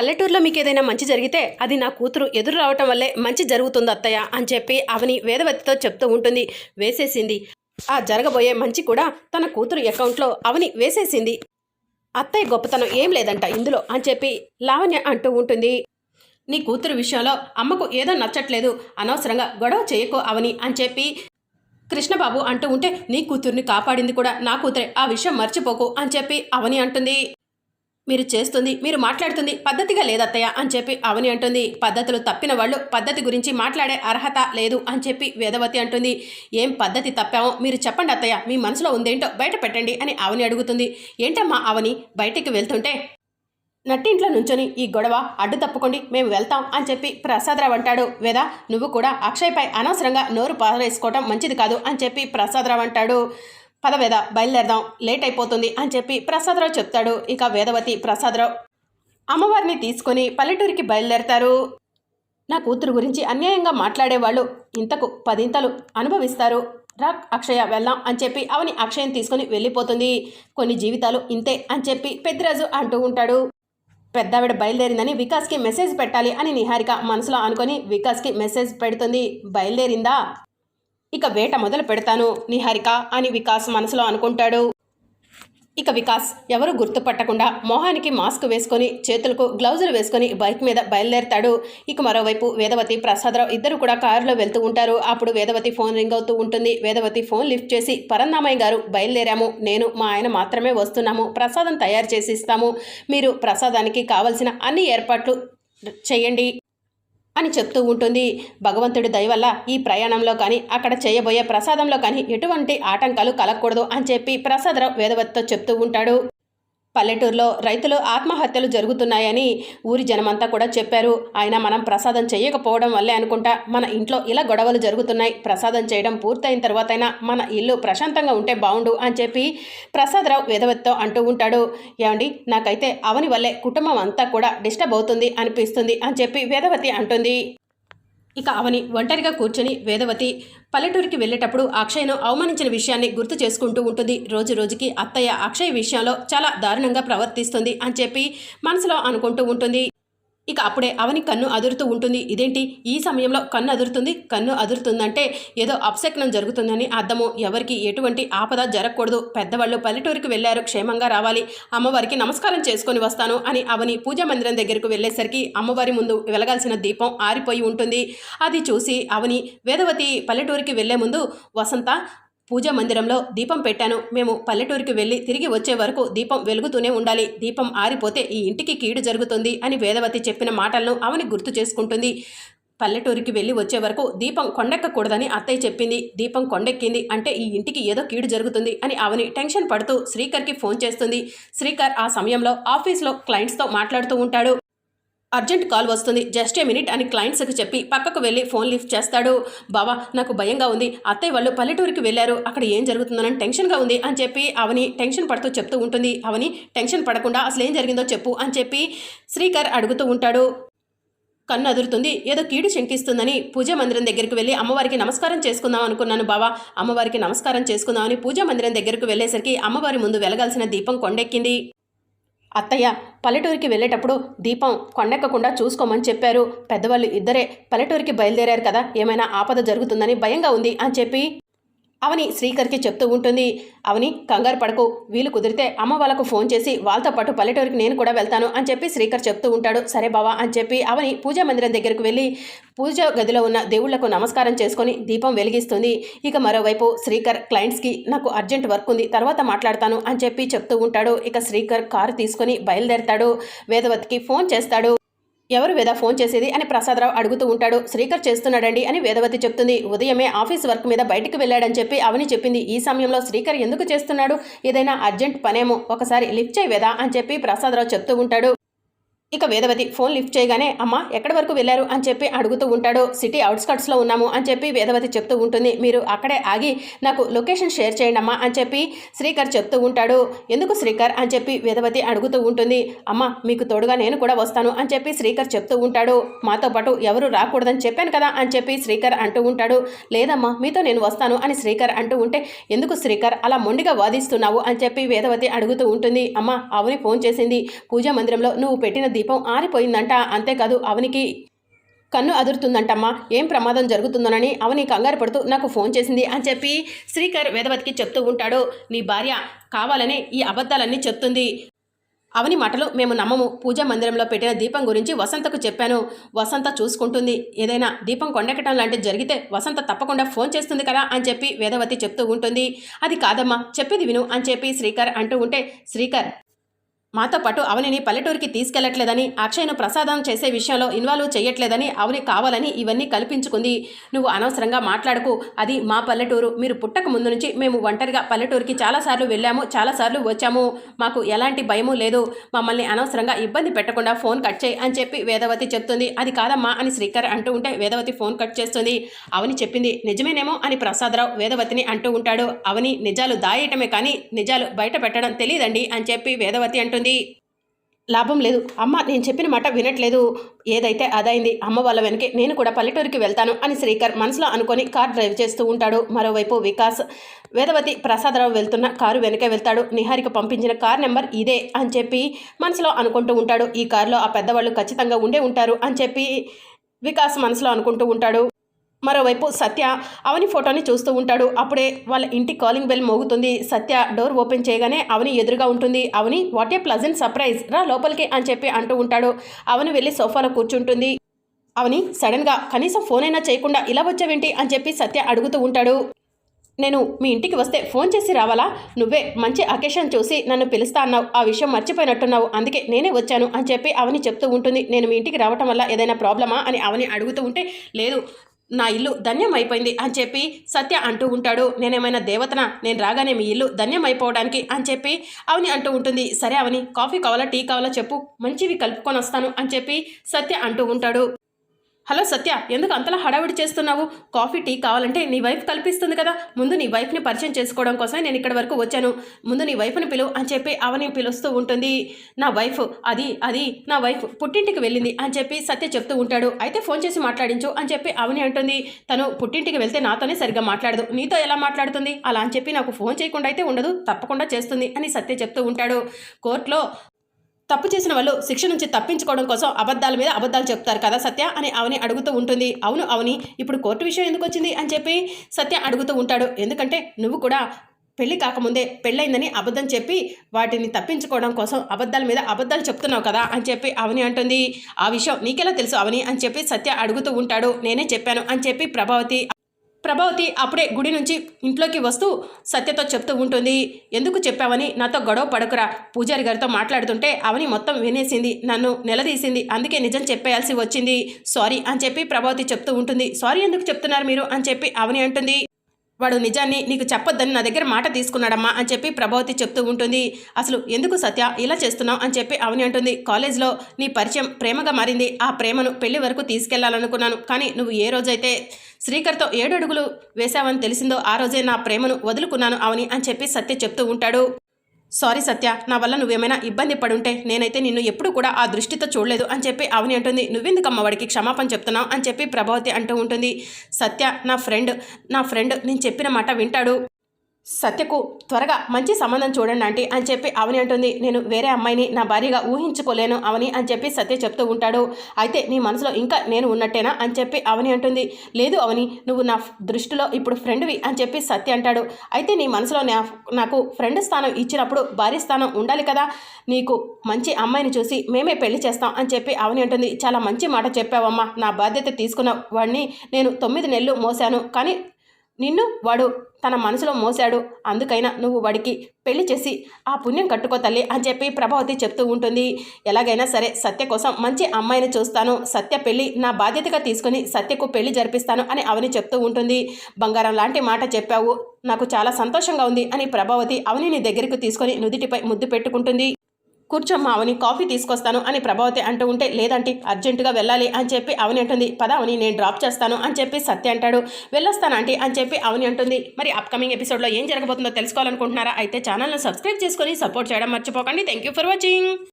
పల్లెటూరులో మీకు ఏదైనా మంచి జరిగితే అది నా కూతురు ఎదురు రావటం వల్లే మంచి జరుగుతుంది అత్తయ్య అని చెప్పి అవని వేదవతితో చెప్తూ ఉంటుంది. వేసేసింది. ఆ జరగబోయే మంచి కూడా తన కూతురు అకౌంట్లో అవని వేసేసింది. అత్తయ్య గొప్పతనం ఏం లేదంట ఇందులో అని చెప్పి లావణ్య అంటూ ఉంటుంది. నీ కూతురు విషయంలో అమ్మకు ఏదో నచ్చట్లేదు. అనవసరంగా గొడవ చేయకో అవని అని చెప్పి కృష్ణబాబు అంటూ ఉంటే నీ కూతుర్ని కాపాడింది కూడా నా కూతురే. ఆ విషయం మర్చిపోకు అని చెప్పి అవని అంటుంది. మీరు చేస్తుంది మీరు మాట్లాడుతుంది పద్ధతిగా లేదత్తయ్య అని చెప్పి అవని అంటుంది. పద్ధతులు తప్పిన వాళ్ళు పద్ధతి గురించి మాట్లాడే అర్హత లేదు అని చెప్పి వేదవతి అంటుంది. ఏం పద్ధతి తప్పామో మీరు చెప్పండి అత్తయ్య మీ మనసులో ఉందేంటో బయట పెట్టండి అని అవని అడుగుతుంది. ఏంటమ్మా అవని బయటికి వెళ్తుంటే? నట్టింట్లో నుంచొని ఈ గొడవ అడ్డు తప్పుకోండి మేము వెళ్తాం అని చెప్పి ప్రసాదరావు అంటాడు. వేదా నువ్వు కూడా అక్షయ్పై అనవసరంగా నోరు పారేసుకోవటం మంచిది కాదు అని చెప్పి ప్రసాదరావు అంటాడు. పద వేద బయలుదేరదాం. లేట్ అయిపోతుంది అని చెప్పి ప్రసాదరావు చెప్తాడు. ఇక వేదవతి ప్రసాదరావు అమ్మవారిని తీసుకొని పల్లెటూరికి బయలుదేరతారు. నా కూతురు గురించి అన్యాయంగా మాట్లాడేవాళ్ళు ఇంతకు పదింతలు అనుభవిస్తారు. రా అక్షయ వెళ్దాం అని చెప్పి అవని అక్షయం తీసుకొని వెళ్ళిపోతుంది. కొన్ని జీవితాలు ఇంతే అని చెప్పి పెద్దిరాజు అంటూ ఉంటాడు. పెద్దావిడ బయలుదేరిందని వికాస్కి మెసేజ్ పెట్టాలి అని నిహారిక మనసులో అనుకొని వికాస్కి మెసేజ్ పెడుతుంది. బయలుదేరిందా? ఇక వేట మొదలు పెడతాను నిహారిక అని వికాస్ మనసులో అనుకుంటాడు. ఇక వికాస్ ఎవరు గుర్తుపట్టకుండా మొహానికి మాస్క్ వేసుకొని చేతులకు గ్లౌజులు వేసుకొని బైక్ మీద బయలుదేరతాడు. ఇక మరోవైపు వేదవతి ప్రసాదరావు ఇద్దరు కూడా కారులో వెళ్తూ ఉంటారు. అప్పుడు వేదవతి ఫోన్ రింగ్ అవుతూ ఉంటుంది. వేదవతి ఫోన్ లిఫ్ట్ చేసి పరందామయ్య గారు బయలుదేరాము. నేను మా ఆయన మాత్రమే వస్తున్నాము. ప్రసాదం తయారు చేసి ఇస్తాము. మీరు ప్రసాదానికి కావలసిన అన్ని ఏర్పాట్లు చేయండి. అని చెప్తూ ఉంటుంది. భగవంతుడి దయ వల్ల ఈ ప్రయాణంలో కానీ అక్కడ చేయబోయే ప్రసాదంలో కానీ ఎటువంటి ఆటంకాలు కలగకూడదు అని చెప్పి ప్రసాదరావు వేదవతితో చెప్తూ ఉంటాడు. పల్లెటూరులో రైతులు ఆత్మహత్యలు జరుగుతున్నాయని ఊరి జనమంతా కూడా చెప్పారు. ఆయన మనం ప్రసాదం చేయకపోవడం వల్లే అనుకుంటా మన ఇంట్లో ఇలా గొడవలు జరుగుతున్నాయి. ప్రసాదం చేయడం పూర్తయిన తర్వాతైనా మన ఇల్లు ప్రశాంతంగా ఉంటే బాగుండు అని చెప్పి ప్రసాదరావు వేదవతితో అంటూ ఉంటాడు. ఏమండి? నాకైతే అవని వల్లే కుటుంబం అంతా కూడా డిస్టర్బ్ అవుతుంది అనిపిస్తుంది అని చెప్పి వేదవతి అంటుంది. ఇక అవని ఒంటరిగా కూర్చొని వేదవతి పల్లెటూరికి వెళ్ళేటప్పుడు అక్షయ్ను అవమానించిన విషయాన్ని గుర్తు చేసుకుంటూ ఉంటుంది. రోజు రోజుకి అత్తయ్య అక్షయ్ విషయంలో చాలా దారుణంగా ప్రవర్తిస్తుంది అని చెప్పి మనసులో అనుకుంటూ ఉంటుంది. ఇక అప్పుడే అవని కన్ను అదురుతూ ఉంటుంది. ఇదేంటి? ఈ సమయంలో కన్ను అదురుతుంది. కన్ను అదురుతుందంటే ఏదో అపశకనం జరుగుతుందని అర్థము. ఎవరికి ఎటువంటి ఆపద జరగకూడదు. పెద్దవాళ్ళు పల్లెటూరికి వెళ్ళారు. క్షేమంగా రావాలి. అమ్మవారికి నమస్కారం చేసుకొని వస్తాను అని అవని పూజా మందిరం దగ్గరకు వెళ్ళేసరికి అమ్మవారి ముందు వెలగాల్సిన దీపం ఆరిపోయి ఉంటుంది. అది చూసి అవని వేదవతి పల్లెటూరికి వెళ్ళే ముందు వసంత పూజా మందిరంలో దీపం పెట్టాను. మేము పల్లెటూరికి వెళ్ళి తిరిగి వచ్చే వరకు దీపం వెలుగుతూనే ఉండాలి. దీపం ఆరిపోతే ఈ ఇంటికి కీడు జరుగుతుంది అని వేదవతి చెప్పిన మాటలను అవని గుర్తు చేసుకుంటుంది. పల్లెటూరికి వెళ్ళి వచ్చే వరకు దీపం కొండెక్కకూడదని అత్తయ్య చెప్పింది. దీపం కొండెక్కింది అంటే ఈ ఇంటికి ఏదో కీడు జరుగుతుంది అని అవని టెన్షన్ పడుతూ శ్రీకర్కి ఫోన్ చేస్తుంది. శ్రీకర్ ఆ సమయంలో ఆఫీస్లో క్లయింట్స్తో మాట్లాడుతూ ఉంటాడు. అర్జెంట్ కాల్ వస్తుంది. జస్ట్ ఏ మినిట్ అని క్లయింట్స్కి చెప్పి పక్కకు వెళ్ళి ఫోన్ లిఫ్ట్ చేస్తాడు. బావా నాకు భయంగా ఉంది. అత్తయ్య వాళ్ళు పల్లెటూరికి వెళ్ళారు. అక్కడ ఏం జరుగుతుందని టెన్షన్గా ఉంది అని చెప్పి అవని టెన్షన్ పడుతూ చెప్తూ ఉంటుంది. అవని టెన్షన్ పడకుండా అసలు ఏం జరిగిందో చెప్పు అని చెప్పి శ్రీకర్ అడుగుతూ ఉంటాడు. కన్ను అదురుతుంది. ఏదో కీడు శంకిస్తుందని పూజా మందిరం దగ్గరికి వెళ్ళి అమ్మవారికి నమస్కారం చేసుకుందాం అనుకున్నాను బావా. అమ్మవారికి నమస్కారం చేసుకుందామని పూజా మందిరం దగ్గరకు వెళ్ళేసరికి అమ్మవారి ముందు వెలగాల్సిన దీపం కొండెక్కింది. అత్తయ్య పల్లెటూరికి వెళ్ళేటప్పుడు దీపం కొండెక్కకుండా చూసుకోమని చెప్పారు. పెద్దవాళ్ళు ఇద్దరే పల్లెటూరికి బయలుదేరారు కదా ఏమైనా ఆపద జరుగుతుందని భయంగా ఉంది అని చెప్పి అవని శ్రీకర్కి చెప్తూ ఉంటుంది అవని కంగారు పడకు వీలు కుదిరితే అమ్మ వాళ్ళకు ఫోన్ చేసి వాళ్ళతో పాటు పల్లెటూరికి నేను కూడా వెళ్తాను అని చెప్పి శ్రీకర్ చెప్తూ ఉంటాడు. సరే బావా అని చెప్పి అవని పూజా మందిరం దగ్గరకు వెళ్ళి పూజ గదిలో ఉన్న దేవుళ్ళకు నమస్కారం చేసుకొని దీపం వెలిగిస్తుంది. ఇక మరోవైపు శ్రీకర్ క్లయింట్స్కి నాకు అర్జెంట్ వర్క్ ఉంది తర్వాత మాట్లాడతాను అని చెప్పి చెప్తూ ఉంటాడు. ఇక శ్రీకర్ కారు తీసుకొని బయలుదేరతాడు. వేదవతికి ఫోన్ చేస్తాడు. ఎవరు వేద ఫోన్ చేసేది అని ప్రసాదరావు అడుగుతూ ఉంటాడు. శ్రీకర్ చేస్తున్నాడండి అని వేదవతి చెప్తుంది. ఉదయమే ఆఫీస్ వర్క్ మీద బయటకు వెళ్ళాడని చెప్పి అవని చెప్పింది. ఈ సమయంలో శ్రీకర్ ఎందుకు చేస్తున్నాడు? ఏదైనా అర్జెంట్ పనేమో. ఒకసారి లిఫ్ట్ చేయి వేద అని చెప్పి ప్రసాదరావు చెప్తూ ఉంటాడు. ఇక వేదవతి ఫోన్ లిఫ్ట్ చేయగానే అమ్మ ఎక్కడి వరకు వెళ్ళారు? అని చెప్పి అడుగుతూ ఉంటాడు. సిటీ అవుట్స్కట్స్లో ఉన్నాము అని చెప్పి వేదవతి చెప్తూ ఉంటుంది. మీరు అక్కడే ఆగి నాకు లొకేషన్ షేర్ చేయండి అమ్మా అని చెప్పి శ్రీకర్ చెప్తూ ఉంటాడు. ఎందుకు శ్రీకర్? అని చెప్పి వేదవతి అడుగుతూ ఉంటుంది. అమ్మ మీకు తోడుగా నేను కూడా వస్తాను అని చెప్పి శ్రీకర్ చెప్తూ ఉంటాడు. మాతో పాటు ఎవరు రాకూడదని చెప్పాను కదా అని చెప్పి శ్రీకర్ అంటూ ఉంటాడు. లేదమ్మా మీతో నేను వస్తాను అని శ్రీకర్ అంటూ ఉంటే ఎందుకు శ్రీకర్ అలా మొండిగా వాదిస్తున్నావు అని చెప్పి వేదవతి అడుగుతూ ఉంటుంది. అమ్మ అవని ఫోన్ చేసింది పూజా మందిరంలో నువ్వు పెట్టిన దీపం ఆరిపోయిందంట. అంతేకాదు అవనికి కన్ను అదురుతుందంటమ్మా. ఏం ప్రమాదం జరుగుతుందోనని అవని కంగారు పడుతూ నాకు ఫోన్ చేసింది అని చెప్పి శ్రీకర్ వేదవతికి చెప్తూ ఉంటాడు. నీ భార్య కావాలని ఈ అబద్ధాలన్నీ చెప్తుంది. అవని మాటలు మేము నమ్మము. పూజా మందిరంలో పెట్టిన దీపం గురించి వసంతకు చెప్పాను. వసంత చూసుకుంటుంది. ఏదైనా దీపం కొండెక్కడం లాంటిది జరిగితే వసంత తప్పకుండా ఫోన్ చేస్తుంది కదా అని చెప్పి వేదవతి చెప్తూ ఉంటుంది. అది కాదమ్మా. చెప్పేది విను అని చెప్పి శ్రీకర్ అంటూ ఉంటే శ్రీకర్ మాతో పాటు అవనిని పల్లెటూరికి తీసుకెళ్ళట్లేదని అక్షయ్ను ప్రసాదం చేసే విషయంలో ఇన్వాల్వ్ చేయట్లేదని అవని కావాలని ఇవన్నీ కల్పించుకుంది. నువ్వు అనవసరంగా మాట్లాడకు. అది మా పల్లెటూరు. మీరు పుట్టక ముందు నుంచి మేము ఒంటరిగా పల్లెటూరికి చాలాసార్లు వెళ్ళాము చాలాసార్లు వచ్చాము. మాకు ఎలాంటి భయము లేదు. మమ్మల్ని అనవసరంగా ఇబ్బంది పెట్టకుండా ఫోన్ కట్ చేయి అని చెప్పి వేదవతి చెప్తుంది. అది కాదమ్మా అని శ్రీకర్ అంటూ ఉంటే వేదవతి ఫోన్ కట్ చేస్తుంది. అవని చెప్పింది నిజమేనేమో అని ప్రసాదరావు వేదవతిని అంటూ ఉంటాడు. అవని నిజాలు దాయటమే కానీ నిజాలు బయట పెట్టడం తెలియదండి అని చెప్పి వేదవతి అంటుంది. లాభం లేదు. అమ్మ నేను చెప్పిన మాట వినట్లేదు. ఏదైతే అదైంది అమ్మ వాళ్ళ వెనకే నేను కూడా పల్లెటూరికి వెళ్తాను అని శ్రీకర్ మనసులో అనుకొని కార్ డ్రైవ్ చేస్తూ ఉంటాడు. మరోవైపు వికాస్ వేదవతి ప్రసాదరావు వెళ్తున్న కారు వెనకే వెళ్తాడు. నిహారిక పంపించిన కార్ నెంబర్ ఇదే అని చెప్పి మనసులో అనుకుంటూ ఉంటాడు. ఈ కారులో ఆ పెద్దవాళ్ళు ఖచ్చితంగా ఉండే ఉంటారు అని చెప్పి వికాస్ మనసులో అనుకుంటూ ఉంటాడు. మరోవైపు సత్య అవని ఫోటోని చూస్తూ ఉంటాడు. అప్పుడే వాళ్ళ ఇంటి కాలింగ్ బెల్ మోగుతుంది. సత్య డోర్ ఓపెన్ చేయగానే అవని ఎదురుగా ఉంటుంది. Avani what a pleasant surprise రా లోపలికి అని చెప్పి అంటూ ఉంటాడు. అవని వెళ్ళి సోఫాలో కూర్చుంటుంది. అవని సడన్గా కనీసం ఫోన్ అయినా చేయకుండా ఇలా వచ్చావేంటి? అని చెప్పి సత్య అడుగుతూ ఉంటాడు. నేను మీ ఇంటికి వస్తే ఫోన్ చేసి రావాలా? నువ్వే మంచి అకేషన్ చూసి నన్ను పిలుస్తా అన్నావు. ఆ విషయం మర్చిపోయినట్టున్నావు. అందుకే నేనే వచ్చాను అని చెప్పి అవని చెప్తూ ఉంటుంది. నేను మీ ఇంటికి రావటం వల్ల ఏదైనా ప్రాబ్లమా? అని అవని అడుగుతూ ఉంటే లేదు. నా ఇల్లు ధన్యం అయిపోయింది అని చెప్పి సత్య అంటూ ఉంటాడు. నేనేమైనా దేవతన? నేను రాగానే మీ ఇల్లు ధన్యం అయిపోవడానికి అని చెప్పి అవని అంటూ ఉంటుంది. సరే అవని కాఫీ కావాలా టీ కావాలా చెప్పు మంచివి కలుపుకొని వస్తాను అని చెప్పి సత్య అంటూ ఉంటాడు. హలో సత్య ఎందుకు అంతలా హడావిడి చేస్తున్నావు? కాఫీ టీ కావాలంటే నీ వైఫ్ కల్పిస్తుంది కదా. ముందు నీ వైఫ్ని పరిచయం చేసుకోవడం కోసమే నేను ఇక్కడ వరకు వచ్చాను. ముందు నీ వైఫ్ని పిలువు అని చెప్పి అవని పిలుస్తూ ఉంటుంది. నా వైఫ్ అది అది నా వైఫ్ పుట్టింటికి వెళ్ళింది అని చెప్పి సత్య చెప్తూ ఉంటాడు. అయితే ఫోన్ చేసి మాట్లాడించు అని చెప్పి అవని అంటుంది. తను పుట్టింటికి వెళ్తే నాతోనే సరిగ్గా మాట్లాడదు. నీతో ఎలా మాట్లాడుతుంది? అలా అని చెప్పి నాకు ఫోన్ చేయకుండా అయితే ఉండదు. తప్పకుండా చేస్తుంది అని సత్య చెప్తూ ఉంటాడు. కోర్టులో తప్పు చేసిన వాళ్ళు శిక్ష నుంచి తప్పించుకోవడం కోసం అబద్ధాల మీద అబద్ధాలు చెప్తారు కదా సత్య అని అవని అడుగుతూ ఉంటుంది. అవును అవని ఇప్పుడు కోర్టు విషయం ఎందుకు వచ్చింది అని చెప్పి సత్య అడుగుతూ ఉంటాడు. ఎందుకంటే నువ్వు కూడా పెళ్ళి కాకముందే పెళ్ళైందని అబద్ధం చెప్పి వాటిని తప్పించుకోవడం కోసం అబద్ధాల మీద అబద్ధాలు చెప్తున్నావు కదా అని చెప్పి అవని అంటుంది. ఆ విషయం నీకెలా తెలుసు అవని అని చెప్పి సత్య అడుగుతూ ఉంటాడు. నేనే చెప్పాను అని చెప్పి ప్రభావతి ప్రభావతి అప్పుడే గుడి నుంచి ఇంట్లోకి వస్తూ సత్యతో చెప్తూ ఉంటుంది ఎందుకు చెప్పావని? నాతో గొడవ పడకురా పూజారి గారితో మాట్లాడుతుంటే అవని మొత్తం వినేసింది నన్ను నిలదీసింది. అందుకే నిజం చెప్పేయాల్సి వచ్చింది. సారీ అని చెప్పి ప్రభావతి చెప్తూ ఉంటుంది సారీ ఎందుకు చెప్తున్నారు మీరు అని చెప్పి అవని అంటుంది. వాడు నిజాన్ని నీకు చెప్పొద్దని నా దగ్గర మాట తీసుకున్నాడమ్మా అని చెప్పి ప్రభావతి చెప్తూ ఉంటుంది. అసలు ఎందుకు సత్య ఇలా చేస్తున్నావు అని చెప్పి అవని అంటుంది. కాలేజ్లో నీ పరిచయం ప్రేమగా మారింది. ఆ ప్రేమను పెళ్ళి వరకు తీసుకెళ్ళాలనుకున్నాను. కానీ నువ్వు ఏ రోజైతే శ్రీకర్తో ఏడు అడుగులు వేశావని తెలిసిందో ఆ రోజే నా ప్రేమను వదులుకున్నాను అవని అని చెప్పి సత్య చెప్తూ ఉంటాడు. సారీ సత్య నా వల్ల నువ్వేమైనా ఇబ్బంది పడుంటే నేనైతే నిన్ను ఎప్పుడు కూడా ఆ దృష్టితో చూడలేదు అని చెప్పి అవని అంటుంది. నువ్వెందుకమ్మ వాడికి క్షమాపణ చెప్తున్నావు అని చెప్పి ప్రభావతి అంటూ ఉంటుంది. సత్య నా ఫ్రెండ్ నా ఫ్రెండ్ నేను చెప్పిన మాట వింటాడు. సత్యకు త్వరగా మంచి సంబంధం చూడండి ఆంటీ అని చెప్పి అవని అంటుంది. నేను వేరే అమ్మాయిని నా భార్యగా ఊహించుకోలేను అవని అని చెప్పి సత్య చెప్తూ ఉంటాడు. అయితే నీ మనసులో ఇంకా నేను ఉన్నట్టేనా అని చెప్పి అవని అంటుంది. లేదు అవని నువ్వు నా దృష్టిలో ఇప్పుడు ఫ్రెండ్వి అని చెప్పి సత్య అంటాడు. అయితే నీ మనసులో నా నాకు ఫ్రెండ్ స్థానం ఇచ్చినప్పుడు భార్య స్థానం ఉండాలి కదా. నీకు మంచి అమ్మాయిని చూసి మేమే పెళ్ళి చేస్తాం అని చెప్పి అవని అంటుంది. చాలా మంచి మాట చెప్పావమ్మా. నా బాధ్యత తీసుకున్న వాడిని నేను తొమ్మిది నెలలు మోసాను. కానీ నిన్ను వాడు తన మనసులో మోసాడు అందుకైనా నువ్వు వాడికి పెళ్ళి చేసి ఆ పుణ్యం కట్టుకో తల్లి అని చెప్పి ప్రభావతి చెప్తూ ఉంటుంది. ఎలాగైనా సరే సత్య కోసం మంచి అమ్మాయిని చూస్తాను. సత్య పెళ్ళి నా బాధ్యతగా తీసుకుని సత్యకు పెళ్ళి జరిపిస్తాను అని అవని చెప్తూ ఉంటుంది. బంగారం లాంటి మాట చెప్పావు. నాకు చాలా సంతోషంగా ఉంది అని ప్రభావతి అవనిని దగ్గరికి తీసుకొని నుదిటిపై ముద్దు పెట్టుకుంటుంది. కూర్చోమ్మా అవని కాఫీ తీసుకొస్తాను అని ప్రభావతి అంటూ ఉంటే లేదంటే అర్జెంటుగా వెళ్ళాలి అని చెప్పి అవని అంటుంది. పద అవని నేను డ్రాప్ చేస్తాను అని చెప్పి సత్య అంటాడు. వెళ్ళొస్తాను అని చెప్పి అవని అంటుంది. మరి అప్కమింగ్ ఎపిసోడ్లో ఏం జరగబోతుందో తెలుసుకోవాలనుకుంటున్నారా? అయితే ఛానల్ను సబ్స్క్రైబ్ చేసుకొని సపోర్ట్ చేయడం మర్చిపోకండి. Thank you for watching